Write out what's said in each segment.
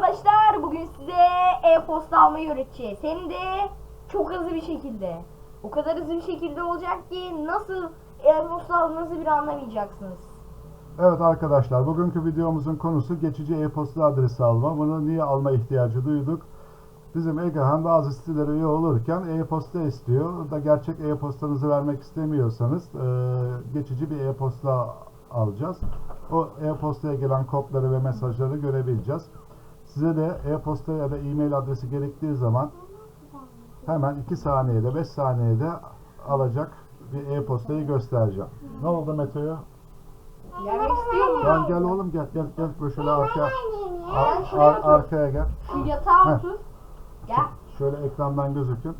arkadaşlar bugün size e-posta almayı öğreteceğiz. Hem de çok hızlı bir şekilde. O kadar hızlı bir şekilde olacak ki nasıl e-posta aldığınızı bile anlamayacaksınız. Evet arkadaşlar bugünkü videomuzun konusu geçici e-posta adresi alma. Bunu niye alma ihtiyacı duyduk? Bizim Egehan bazı sitelere üye olurken e-posta istiyor. Da gerçek e-postanızı vermek istemiyorsanız e, geçici bir e-posta alacağız. O e-postaya gelen kodları ve mesajları görebileceğiz. Size de e-posta ya da e-mail adresi gerektiği zaman hemen 2 saniyede 5 saniyede alacak bir e-postayı göstereceğim. Ne oldu Mete'ye? İstiyor mu? Gel gel oğlum gel gel gel böyle şöyle arkaya ar- ar- arkaya gel. Şu yatağa otur. Gel. Şöyle ekrandan gözükün.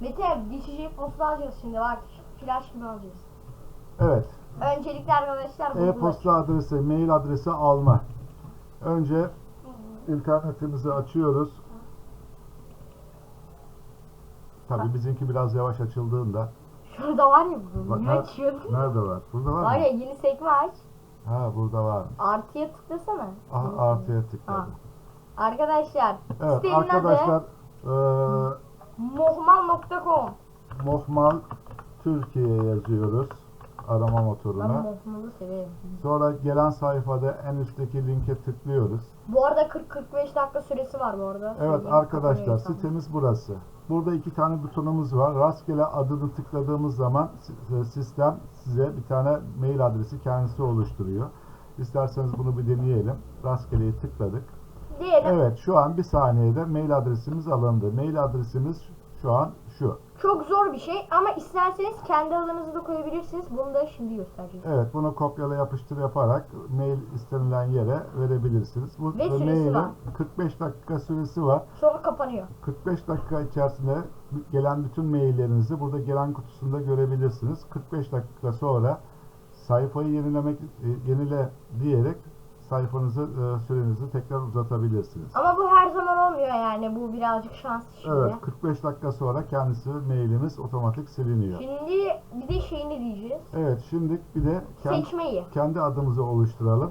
Mete geçici posta alacağız şimdi bak. Flash gibi alacağız. Evet. Öncelikle arkadaşlar E-posta adresi, mail adresi alma. Önce internetimizi açıyoruz. Tabii bizimki biraz yavaş açıldığında. Şurada var ya bu. Bak, Niye ner- açıyordun? Nerede var? Burada var Var mı? ya yeni sekme aç. Ha burada var. Artıya tıklasana. Aha, artıya tıkladım. Arkadaşlar Evet sitenin arkadaşlar adı eee mohmal.com. Mohmal Türkiye yazıyoruz arama Ben motoruna. severim. Sonra gelen sayfada en üstteki linke tıklıyoruz. Bu arada 40-45 dakika süresi var bu arada. Evet Söyleyeyim, arkadaşlar insan. sitemiz burası. Burada iki tane butonumuz var. Rastgele adını tıkladığımız zaman si- sistem size bir tane mail adresi kendisi oluşturuyor. İsterseniz bunu bir deneyelim. Rastgeleyi tıkladık. Diyelim Evet şu an bir saniyede mail adresimiz alındı. Mail adresimiz şu an şu. Çok zor bir şey ama isterseniz kendi adınızı da koyabilirsiniz. Bunu da şimdi göstereceğim. Evet bunu kopyala yapıştır yaparak mail istenilen yere verebilirsiniz. Bu Ve süresi mailin var. 45 dakika süresi var. Sonra kapanıyor. 45 dakika içerisinde gelen bütün maillerinizi burada gelen kutusunda görebilirsiniz. 45 dakika sonra sayfayı yenilemek e, yenile diyerek sayfanızı e, sürenizi tekrar uzatabilirsiniz. Ama bu her zaman olmuyor yani. Bu birazcık şans işi. Evet 45 dakika sonra kendisi mailimiz otomatik siliniyor. Şimdi bir de şeyini diyeceğiz. Evet şimdi bir de kendi, Seçmeyi. kendi adımızı oluşturalım.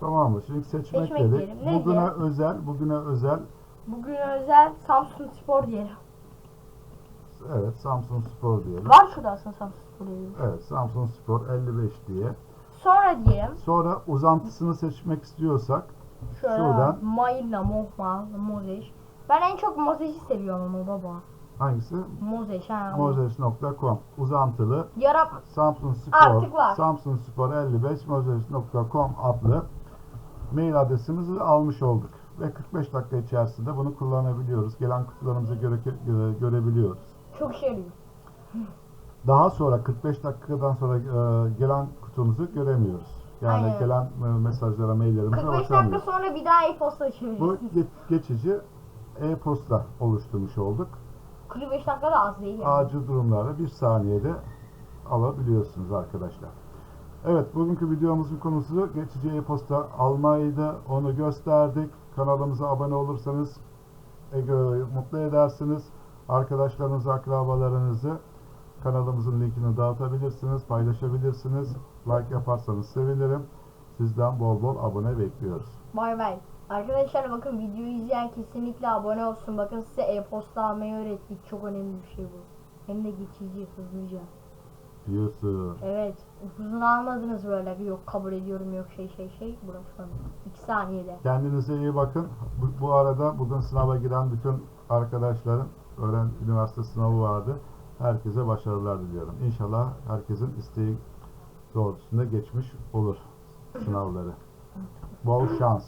Tamam mı? Şimdi seçmek, Seçmek dedik. diyelim. Ne Bugüne diyelim? özel, bugüne özel Bugün özel Samsun Spor diyelim. evet Samsun Spor diyelim. Var şurada aslında Samsun Spor diyelim. Evet Samsun Spor 55 diye. Sonra diyelim. Sonra uzantısını seçmek istiyorsak Şöyle Şuradan. Mayla, Mohma, Mozeş. Ben en çok Mozeş'i seviyorum ama baba. hangisi? Mozeş ha. Mozes.com uzantılı Yarap Samsun Spor Artık var. Samsun Spor 55 Mozes.com adlı mail adresimizi almış olduk. Ve 45 dakika içerisinde bunu kullanabiliyoruz. Gelen kutularımızı göre, göre- görebiliyoruz. çok yarıyor. Daha sonra 45 dakikadan sonra e, gelen kutumuzu göremiyoruz. Yani Aynen. gelen e, mesajlara, maillerimize 45 dakika sonra bir daha e-posta Bu açabilirsiniz. ge- geçici e-posta oluşturmuş olduk. 45 dakika da az değil yani. acil durumlarda bir saniyede alabiliyorsunuz arkadaşlar. Evet bugünkü videomuzun konusu geçici e-posta almaydı. Onu gösterdik. Kanalımıza abone olursanız Ege'yi mutlu edersiniz. Arkadaşlarınızı, akrabalarınızı kanalımızın linkini dağıtabilirsiniz, paylaşabilirsiniz. Like yaparsanız sevinirim. Sizden bol bol abone bekliyoruz. Bay bay. Arkadaşlar bakın videoyu izleyen kesinlikle abone olsun. Bakın size e-posta almayı öğrettik. Çok önemli bir şey bu. Hem de geçici, hızlıca. Diyorsun. Evet. Uzun almadınız böyle. Bir yok kabul ediyorum yok şey şey şey. Bırakmadım. 2 saniyede. Kendinize iyi bakın. Bu, bu arada bugün sınava giren bütün arkadaşların öğren üniversite sınavı vardı. Herkese başarılar diliyorum. İnşallah herkesin isteği doğrultusunda geçmiş olur sınavları. Bol şans.